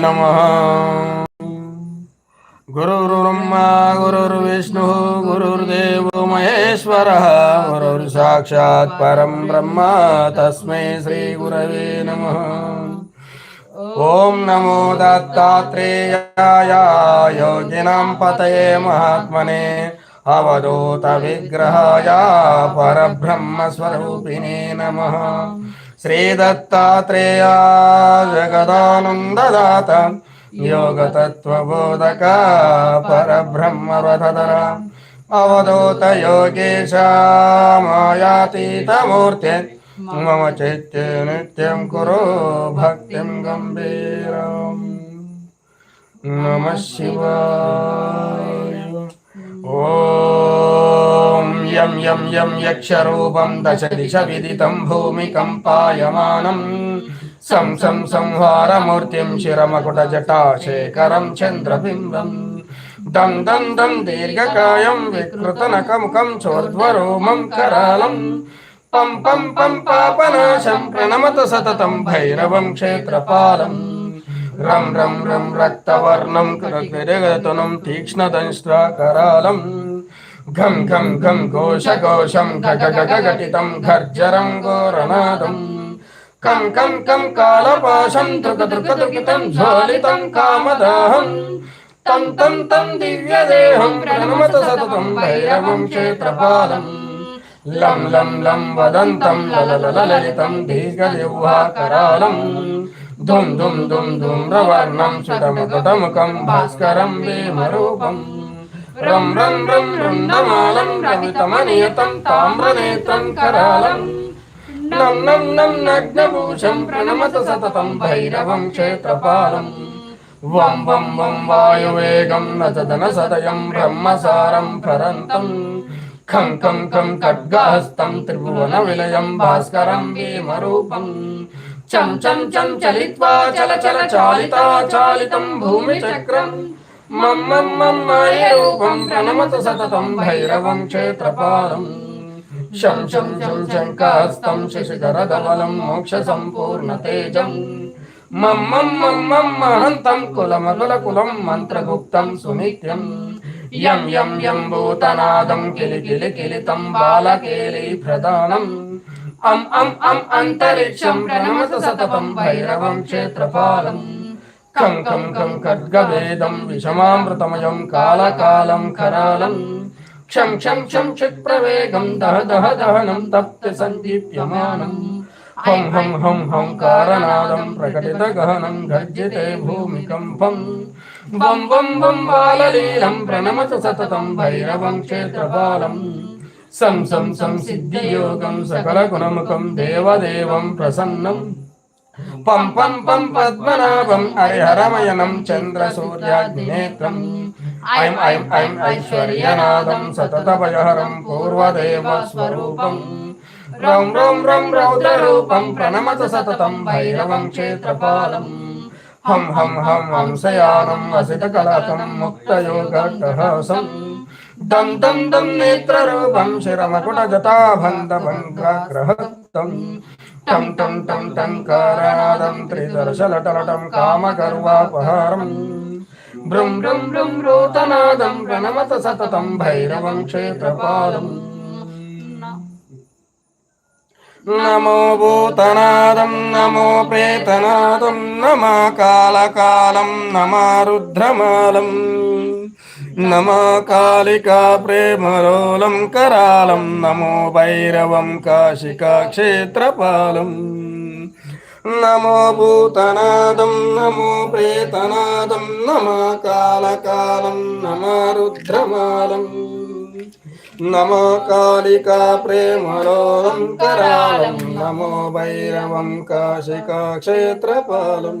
नमः। गुरुर्ब्रह्मा, गुरुर्विष्णुः, गुरुर्देवो महेश्वरः। गुरुर्साक्षात् परम ब्रह्म, तस्में श्री गुरव नम। ओं नमो दत्तात्रेयाय योगिनां पतये महात्मने अवधूतविग्रहाय परब्रह्मस्वरूपिणे नमः। అవధూత విగ్రహాయ పరబ్రహ్మస్వరూపిణే నమ శ్రీదత్తాత్రేయ జగదానందదాత యోగతత్వబోధక పరబ్రహ్మవధర అవధూత యోగేశ మాయాతీతమూర్తి మమ చిత్తే నిత్యం కురు భక్తిం గంభీరం నమ శివాయ ఓం యం యం యం యక్షరూపం దశ దిశ విదితం భూమికంపాయమానం సం సం సంహారమూర్తిం శిరమకుట జటాశేఖరం చంద్రబింబం దం దం దం దీర్ఘకాయం వికృతనకముఖం చోర్ధ్వరోమం కరాలం పం పం పం పాపనాశం ప్రణమత సతతం భైరవం క్షేత్రపాలం రం రం రం రక్తవర్ణం కరగతునం తీక్ష్ణదంష్ట్రాకరాళం घं घं घं घोषघोषं घटघटघटितं घर्जरं घोरनादम् कं कं कं, कालपाशं तृकतृकतृकितं झोलितं कामदाहम् तं तं तं दिव्यदेहं प्रणमत सततं भैरवं क्षेत्रपालम् लं लं लं, वदन्तं लललललितं दीर्घलिह्वाकरालम् धुं धुं धुं धूम्रवर्णं सुतमुकुटमुखं भास्करं वेमरूपम् రం రం రం రుండమాలం రవితమనియతం తామ్రనేత్రం కరాలం నం నం నం నగ్నభూషం ప్రణమత సతతం భైరవం క్షేత్రపాలం. వం వం వం వాయువేగం నచదన సదయం బ్రహ్మసారం ఫరంతం ఖం ఖం ఖం ఖడ్గహస్తం త్రిభువన విలయం భాస్కరం భీమరూపం. చం చం చం చలిత్వా చల చల చాలితా చాలితం భూమి చక్రం మం మం మం సతతం భైరవం క్షేత్రపాలం శం శం శం శంకాస్తం శశిధరధవలం మోక్ష సంపూర్ణ తేజం. మం మం మహంతం కులమకుల కులం మంత్రగుప్తం సుమిత్రం యం యం యం భూతనాదం కిలి కిలి కిలితం బాలకేలి ప్రధానం. అం అం అం అంతరిక్షం ప్రణమత సతతం భైరవం క్షేత్రపాలం కం కం కం ఖడ్గవేదం విషమామృతమయం కాలకాలం కరాలం క్షం క్షం క్షం క్షిప్రవేగం దహ దహ దహనం తప్తి సందీప్యమానం. హం హం హం హం కారనాదం ప్రకటిత గహనం గర్జితే భూమికంపం. వం వం వం బాలలీలం ప్రణమత సతతం భైరవం క్షేత్రపాలం. సం సం సం సిద్ధియోగం సకల గుణముఖం దేవదేవం ప్రసన్నం. పం పం పం పద్మనాభం హరిహరమయనం చంద్ర సూర్యాగ్నేత్రం ఐం ఐం ఐం ఐశ్వర్యనాదం సతత భయహరం పూర్వదేవ స్వరూపం. రౌం రౌం రౌం రౌద్రరూపం ప్రణమత సతతం భైరవం క్షేత్రపాలం. హం హం హం హంసయానం వసిత కలకం ముక్తయోగహసం దం దం దం నేత్రరూపం శిరమకుట జటాభందభంగ్రహత్తం టం టం టం టంకారనాదం త్రిదర్శలటలటం కామగర్వాపహారం భ్రం భ్రం భ్రం రోతనాదం ప్రణమత సతతం భైరవం క్షేత్రపాలం నమో భూతనాదం నమో ప్రేతనాదం నమా కాళకాలం నమా రుద్రమాలం. నమో కాళికా ప్రేమరోలం కరాళం నమో భైరవం కాశికా క్షేత్రపాలం నమో భూతనాదం నమో ప్రేతనాదం నమా కాళకాలం నమా రుద్రమాలం నమో కాళికా ప్రేమరోలం కరాళం నమో భైరవం కాశికా క్షేత్రపాలం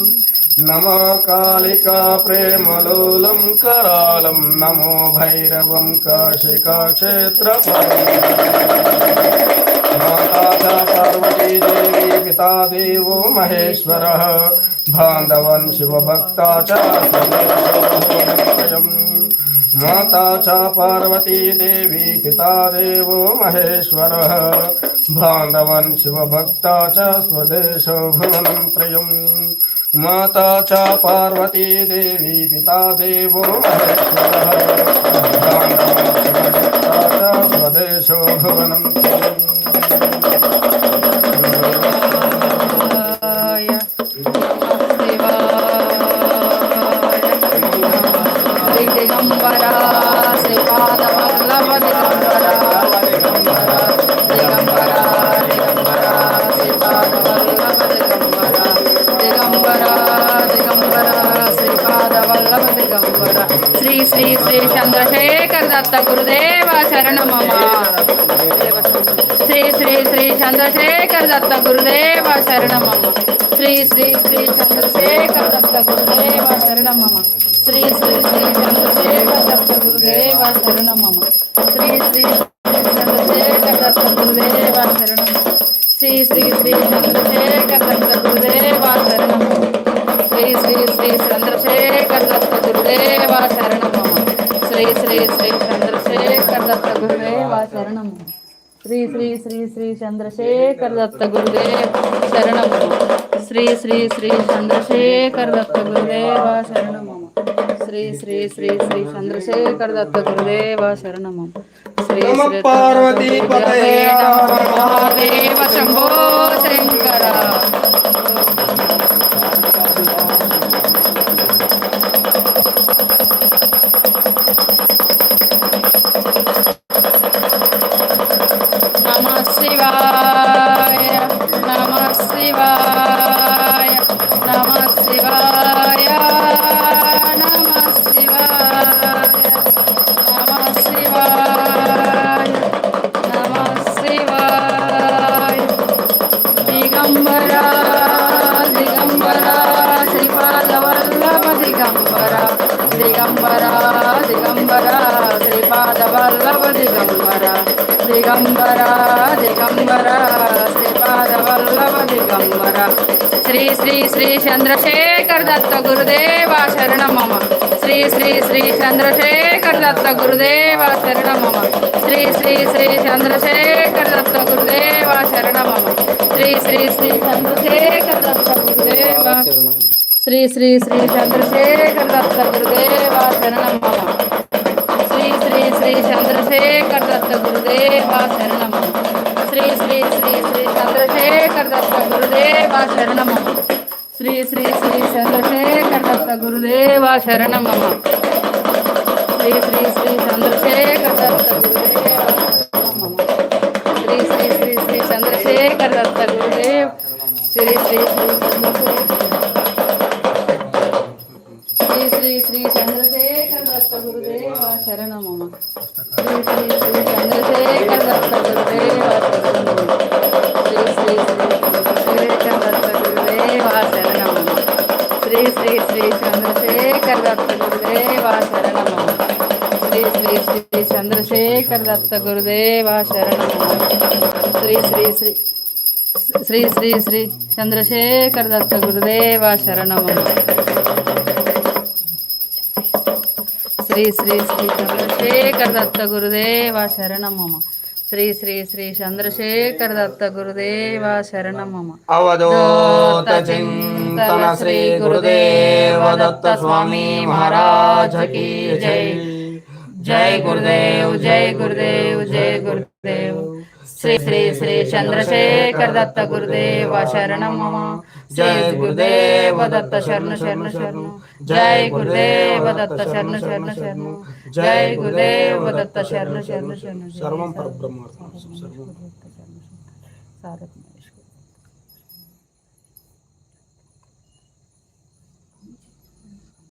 नमो कालिका प्रेमलोलं करालं नमो भैरवं काशिकाक्षेत्रफलं माता च पार्वती देवी पिता देवो महेश्वरः बान्धवन् शिवभक्ता च माता च पार्वती देवी पिता देवो महेश्वरः बान्धवन् शिवभक्ता च स्वदेशो माता च पार्वती देवी पिता देवो महेश्वरः। स्वदेशो भुवनं శ్రీ శ్రీ శ్రీ చంద్రశేఖర్ దత్త గురుదేవ శరణమమ శ్రీ శ్రీ శ్రీ చంద్రశేఖర్ దత్త గురుదేవ శరణమమ్మ శ్రీ శ్రీ శ్రీ చంద్రశేఖర్ దత్త గురుదేవ శరణమమ్మ శ్రీ శ్రీ శ్రీ చంద్రశేఖర్ దత్త గురుదేవ శరణమమ్మ శ్రీ శ్రీ చంద్రశేఖర్ దత్త గురుదేవ శరణమమ్మ శ్రీ శ్రీ శ్రీ చంద్రశేఖర్ దత్త గురుదేవ శరణమమ్మ శ్రీ శ్రీ శ్రీ చంద్రశేఖర్ దత్త గురుదేవ శరణమమ్మ శ్రీ శ్రీ శ్రీ శ్రీ చంద్రశేఖర్ దత్త గురుదేవ శరణము. శ్రీ శ్రీ శ్రీ చంద్రశేఖర్ దత్త గురుదేవ శరణము. శ్రీ శ్రీ శ్రీ శ్రీ చంద్రశేఖర్ దత్త గురుదేవ శరణము. శ్రీ శ్రీ పార్వతీపతయే మహాదేవ శంభో శంకర. వల్లభ దిగంబర దిగంబర దిగంబర శ్రీపాద వల్లభ దిగంబర శ్రీ శ్రీ శ్రీ చంద్రశేఖర్ దత్త గురుదేవ శరణమమ శ్రీ శ్రీ శ్రీ చంద్రశేఖర్ దత్త గురుదేవ శరణమమ శ్రీ శ్రీ శ్రీ చంద్రశేఖర్ దత్త గురుదేవ శరణమమ శ్రీ శ్రీ శ్రీ చంద్రశేఖర్ దత్త గురుదేవ శ్రీ శ్రీ శ్రీ చంద్రశేఖర్ దత్త గురుదేవ శరణమమ శ్రీ శ్రీ శ్రీ చంద్రశేఖర్ దత్త గురుదేవ శరణమమ శ్రీ శ్రీ శ్రీ శ్రీ చంద్రశేఖర్ దత్త గురుదేవ శరణమమ శ్రీ శ్రీ శ్రీ చంద్రశేఖర్ దత్త గురుదేవ శరణమమ శ్రీ శ్రీ శ్రీ చంద్రశేఖర్ దత్త గురుదేవ శరణమమ శ్రీ శ్రీ శ్రీ శ్రీ చంద్రశేఖర్ దత్త గురుదేవ్ శ్రీ శ్రీ శ్రీ చంద్రశేఖర్ శ్రీ శ్రీ శ్రీ దత్త గురుదేవ శరణమమ శ్రీ శ్రీ శ్రీ చంద్రశేఖర్ దత్త గురుదేవ శ్రీ శ్రీ శ్రీ చంద్రశేఖర్ దత్త గురుదేవ శరణమమ శ్రీ శ్రీ శ్రీ చంద్రశేఖర్ దత్త గురుదేవ శరణమమ శ్రీ శ్రీ శ్రీ చంద్రశేఖర్ దత్త గురుదేవ శ్రీ శ్రీ శ్రీ శ్రీ శ్రీ శ్రీ దత్త గురుదేవ श्री श्री श्री चंद्रशेखर दत्त गुरुदेव शरण मम श्री श्री श्री चंद्रशेखर दत्त गुरुदेव शरण मम अवधोत चिंतन श्री गुरुदेव दत्त स्वामी महाराज की जय। जय गुरुदेव जय गुरुदेव जय गुरुदेव। శ్రీ శ్రీ శ్రీ చంద్రశేఖర్ దత్త గురుదేవ శరణం మమ. జై గురుదేవ దత్త శరణ శరణ శరణు. జై గురుదేవ దత్త శరణ శరణ శరణు. జై గురుదేవ దత్త శరణ శరణ శరణు సర్వం పరబ్రహ్మార్పణం సర్వం.